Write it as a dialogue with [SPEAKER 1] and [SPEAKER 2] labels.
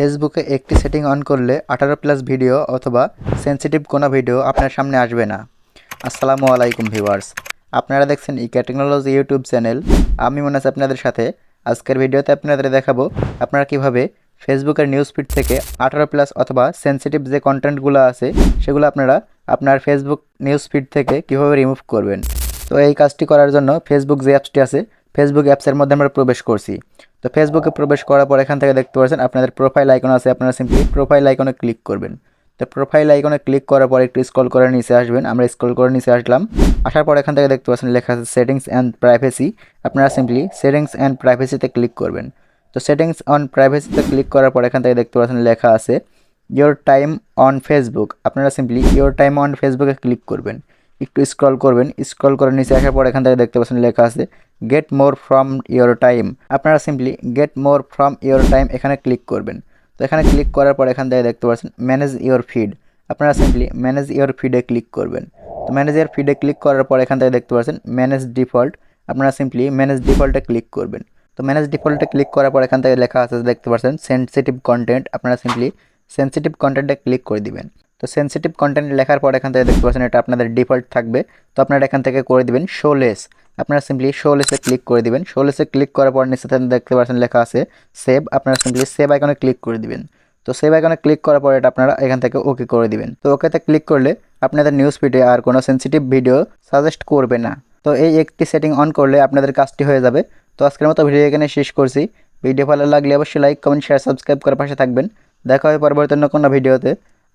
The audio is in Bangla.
[SPEAKER 1] ফেসবুকে একটি সেটিং অন করলে আঠারো প্লাস ভিডিও অথবা সেনসিটিভ কোনো ভিডিও আপনার সামনে আসবে না। আসসালামু আলাইকুম ভিউয়ার্স। আপনারা দেখছেন ইকা টেকনোলজি ইউটিউব চ্যানেল। আমি মনে আছি আপনাদের সাথে। আজকের ভিডিওতে আপনাদের দেখাবো আপনারা কীভাবে ফেসবুকের নিউজ ফিড থেকে আঠারো প্লাস অথবা সেনসিটিভ যে কন্টেন্টগুলো আছে, সেগুলো আপনারা আপনার ফেসবুক নিউজ ফিড থেকে কীভাবে রিমুভ করবেন। তো এই কাজটি করার জন্য ফেসবুক যে অ্যাপসটি আছে ফেসবুক অ্যাপসের মধ্যে আমরা প্রবেশ করছি। তো ফেসবুকে প্রবেশ করার পর এখান থেকে দেখতে পাচ্ছেন আপনাদের প্রোফাইল আইকন আছে, আপনারা সিম্পলি প্রোফাইল আইকনে ক্লিক করবেন। তো প্রোফাইল আইকনে ক্লিক করার পর একটু স্ক্রল করে নিচে আসবেন, আমরা স্ক্রল করে নিচে আসলাম। আসার পর এখান থেকে দেখতে পাচ্ছেন লেখা আছে সেটিংস অ্যান্ড প্রাইভেসি আপনারা সিম্পলি সেটিংস অ্যান্ড প্রাইভেসিতে ক্লিক করবেন। তো সেটিংস অন প্রাইভেসিতে ক্লিক করার পর এখান থেকে দেখতে পাচ্ছেন লেখা আছে ইয়োর টাইম অন ফেসবুক আপনারা সিম্পলি ইয়োর টাইম অন ফেসবুকে ক্লিক করবেন। একটু স্ক্রল করবেন স্ক্রল করে নিচে আসার পর এখান থেকে দেখতে পাচ্ছেন লেখা আছে get more from your time আপনারা simply get more from your time এখানে ক্লিক করবেন। তো এখানে ক্লিক করার পর এখান থেকে দেখতে পাচ্ছেন ম্যানেজ ইয়োর ফিড আপনারা সিম্পলি ম্যানেজ ইয়োর ফিডে ক্লিক করবেন। তো ম্যানেজ ইয়োর ফিডে ক্লিক করার পর এখান থেকে দেখতে পাচ্ছেন ম্যানেজ ডিফল্ট আপনারা সিম্পলি ম্যানেজ ডিফল্টে ক্লিক করবেন। তো ম্যানেজ ডিফল্টে ক্লিক করার পর এখান থেকে লেখা আছে দেখতে পাচ্ছেন সেন্সিটিভ কন্টেন্ট আপনারা সিম্পলি সেন্সিটিভ কন্টেন্টে ক্লিক করে দিবেন। তো সেন্সিটিভ কন্টেন্ট লেখার পর এখান থেকে দেখতে পাচ্ছেন এটা আপনাদের ডিফল্ট থাকবে। তো আপনারা এখান থেকে করে দিবেন শোলেস আপনারা সিম্পলি শোলেসে ক্লিক করে দিবেন। শোলেসে ক্লিক করার পর নিচে দেখতে পাচ্ছেন লেখা আছে সেভ আপনারা সিম্পলি সেভ আইকনে ক্লিক করে দিবেন। তো সেভ আইকনে ক্লিক করার পর এটা আপনারা এখান থেকে ওকে করে দিবেন। তো ওকেতে ক্লিক করলে আপনাদের নিউজ ফিডে আর কোনো সেন্সিটিভ ভিডিও সাজেস্ট করবে না। তো এই একটি সেটিং অন করলে আপনাদের কাজটি হয়ে যাবে। তো আজকের মতো ভিডিও এখানে শেষ করছি। ভিডিও ভালো লাগলে অবশ্যই লাইক কমেন্ট শেয়ার সাবস্ক্রাইব করার পাশে থাকবেন। দেখা হয় পরবর্তী অন্য কোনো ভিডিওতে